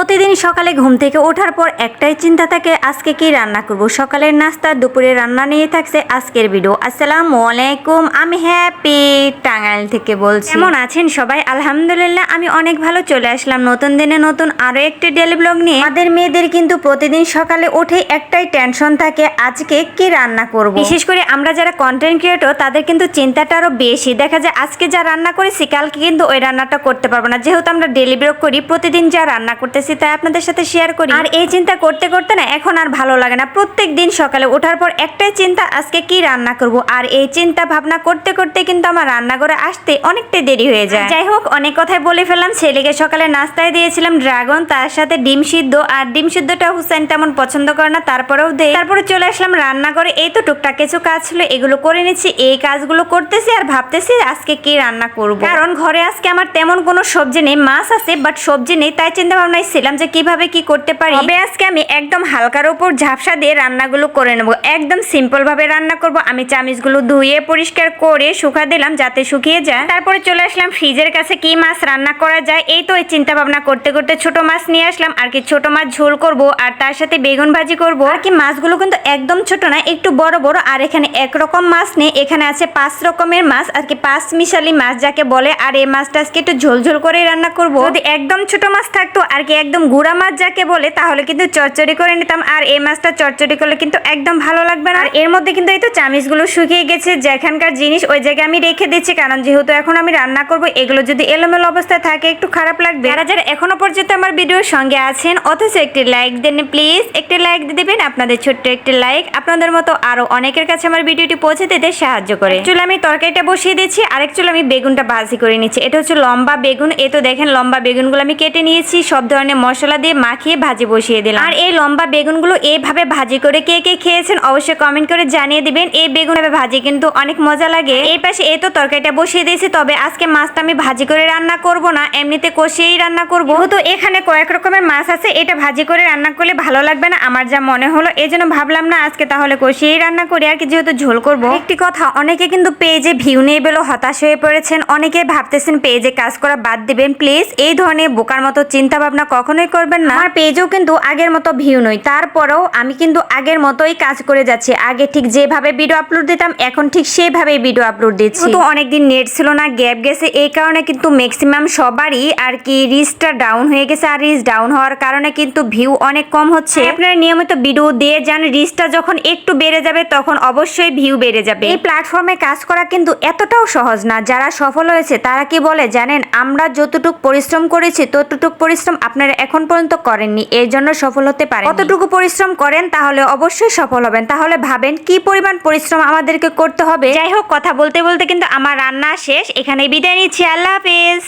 প্রতিদিন সকালে ঘুম থেকে ওঠার পর একটাই চিন্তা থাকে আজকে কি রান্না করব? সকালের নাস্তা দুপুরে রান্না নিয়ে থাকছে আজকের ভিডিও আসসালামু আলাইকুম আমি হ্যাপি টাঙ্গাইল থেকে বলছি। কেমন আছেন সবাই? আলহামদুলিল্লাহ আমি অনেক ভালো চলে আসলাম নতুন দিনে নতুন আরও একটি ডেলি ব্লগ নিয়ে। আমাদের মেয়েদের কিন্তু প্রতিদিন সকালে উঠে একটাই টেনশন থাকে আজকে কি রান্না করব? বিশেষ করে আমরা যারা কন্টেন্ট ক্রিয়েটর তাদের কিন্তু চিন্তাটা আরও বেশি। দেখা যায় আজকে যা রান্না করেছি কালকে কিন্তু ওই রান্নাটা করতে পারব না। যেহেতু আমরা ডেলি ব্লগ করি প্রতিদিন যা রান্না করতেছি তাই আপনাদের সাথে শেয়ার করি। আর এই চিন্তা করতে করতে না, এখন আর ভালো লাগে না। প্রত্যেক দিন সকালে ওঠার পর একটাই চিন্তা, আজকে কি রান্না করব? আর এই চিন্তা ভাবনা করতে করতে কিন্তু আমার রান্নাঘরে আসতে অনেকটা দেরি হয়ে যায়। যাই হোক, অনেক কথাই বলে ফেললাম। ছেলেকে সকালে নাস্তায় দিয়েছিলাম ড্রাগন, তার সাথে ডিম সিদ্ধ। আর ডিম সিদ্ধটা হুসাইন তেমন পছন্দ করে না, তারপরেও দেয় তারপরে চলে আসলাম রান্নাঘরে। এই তো টুকটাক কিছু কাজ ছিল, এগুলো করে নিচ্ছি। এই কাজগুলো করতেছি আর ভাবতেছি আজকে কি রান্না করব। কারণ ঘরে আজকে আমার তেমন কোনো সবজি নেই, মাছ আছে বাট সবজি নেই, তাই চিন্তা ভাবনায় ছিলাম যে কীভাবে কি করতে পারি। তবে আজকে আমি একদম হালকার উপর ঝাপসা দিয়ে রান্নাগুলো করে নেব। একদম সিম্পল ভাবে রান্না করব। আমি চামিচগুলো ধুয়ে পরিষ্কার করে শুকা দিলাম যাতে শুকিয়ে যায়। তারপরে চলে আসলাম ফ্রিজের কাছে কি মাছ রান্না করা যায়। এই তো এই চিন্তা ভাবনা করতে করতে ছোট মাছ নিয়ে আসলাম। আর কি ছোট মাছ ঝোল করব, আর তার সাথে বেগুন ভাজি করব। আর কি মাছগুলো কিন্তু একদম ছোট না, একটু বড় বড়। আর এখানে একরকম মাছ নেই, এখানে আছে পাঁচ রকমের মাছ। আর কি পাঁচ মিশালি মাছ যাকে বলে। আর এই মাছটা আজকে একটু ঝোল ঝোল করে রান্না করব। যদি একদম ছোট মাছ থাকতো, আর কি একদম গুড়া মাছ যাকে বলে, তাহলে কিন্তু চচ্চড়ি করে নিতাম। আর এই মাছটা চচ্চড়ি করলে কিন্তু একদম ভালো লাগবে না। আর এর মধ্যে কিন্তু এই তো চামিচগুলো শুকিয়ে গেছে, যেখানকার জিনিস ওই জায়গায় আমি রেখে দিচ্ছি, কারণ যেহেতু এখন আমি রান্না করব, এগুলো যদি এলোমেলো অবস্থায় থাকে, একটু খারাপ লাগবে। যারা যারা এখনও পর্যন্ত আমার ভিডিওর সঙ্গে আছেন, অথচ একটি লাইক দেন প্লিজ একটি লাইক দিয়ে দেবেন, আপনাদের ছোট্ট একটি লাইক আপনাদের মতো আরও অনেকের কাছে আমার ভিডিওটি পৌঁছে দিতে সাহায্য করে। চুল আমি তরকারিটা বসিয়ে দিচ্ছি, আরেক চুল আমি বেগুনটা ভাজি করে নিচ্ছি। এটা হচ্ছে লম্বা বেগুন এ তো দেখেন লম্বা বেগুনগুলো আমি কেটে নিয়েছি, সব ধরনের মশলা দিয়ে মাখিয়ে ভাজি বসিয়ে দিলাম। আর এই লম্বা বেগুনগুলো এইভাবে ভাজি করে কে কে খেয়েছেন অবশ্যই কমেন্ট করে জানিয়ে দিবেন। এই বেগুন ভাজি কিন্তু অনেক মজা লাগে। এই পাশে এই তো তরকারিটা বসিয়ে দিয়েছি, তবে আজকে মাছটা আমি ভাজি করে রান্না করব না, এমনিতে কষিয়েই রান্না করব। তো এখানে কয়েক রকমের মাছ আছে, এটা ভাজি করে রান্না করলে ভালো লাগবে না, আমার যা মনে হলো এই জন্য ভাবলাম না আজকে তাহলে কষিয়েই রান্না করি, আর কি যেহেতু ঝোল করব। একটি কথা, অনেকে কিন্তু পেজে ভিউ নেই বলে, হতাশ হয়ে পড়েছেন, অনেকে ভাবতেছেন পেজে কাজ করা বাদ দিবেন, প্লিজ, এই ধরনের বোকার মতো চিন্তা ভাবনা কখনোই করবেন না। আমার পেজেও কিন্তু আগের মতো ভিউ নই তারপরেও আমি কিন্তু আগের মতোই কাজ করে যাচ্ছি। আগে ঠিক যেভাবে ভিডিও আপলোড দিতাম এখন ঠিক সেভাবেই ভিডিও আপলোড দিচ্ছি। তো অনেকদিন নেট ছিল না গ্যাপ গেছে। এই কারণে কিন্তু ম্যাক্সিমাম সবারই আর কি রিচটা ডাউন হয়ে গেছে। আর রিচ ডাউন হওয়ার কারণে কিন্তু ভিউ অনেক কম হচ্ছে। আপনারা নিয়মিত ভিডিও দিয়ে যান। রিচটা যখন একটু বেড়ে যাবে তখন অবশ্যই ভিউ বেড়ে যাবে। এই প্ল্যাটফর্মে কাজ করা কিন্তু এতটাও সহজ না। যারা সফল হয়েছে তারা কি বলে জানেন আমরা যতটুক পরিশ্রম করেছি ততটুক পরিশ্রম আপনারা এখন পর্যন্ত করেননি এর জন্য সফল হতে পারে কতটুকু পরিশ্রম করেন, তাহলে অবশ্যই সফল হবেন। তাহলে ভাবেন, কি পরিমাণ পরিশ্রম আমাদেরকে করতে হবে? যাই হোক, কথা বলতে বলতে কিন্তু আমার রান্না শেষ। এখানে বিদায় নিচ্ছি। আল্লাহ হাফেজ।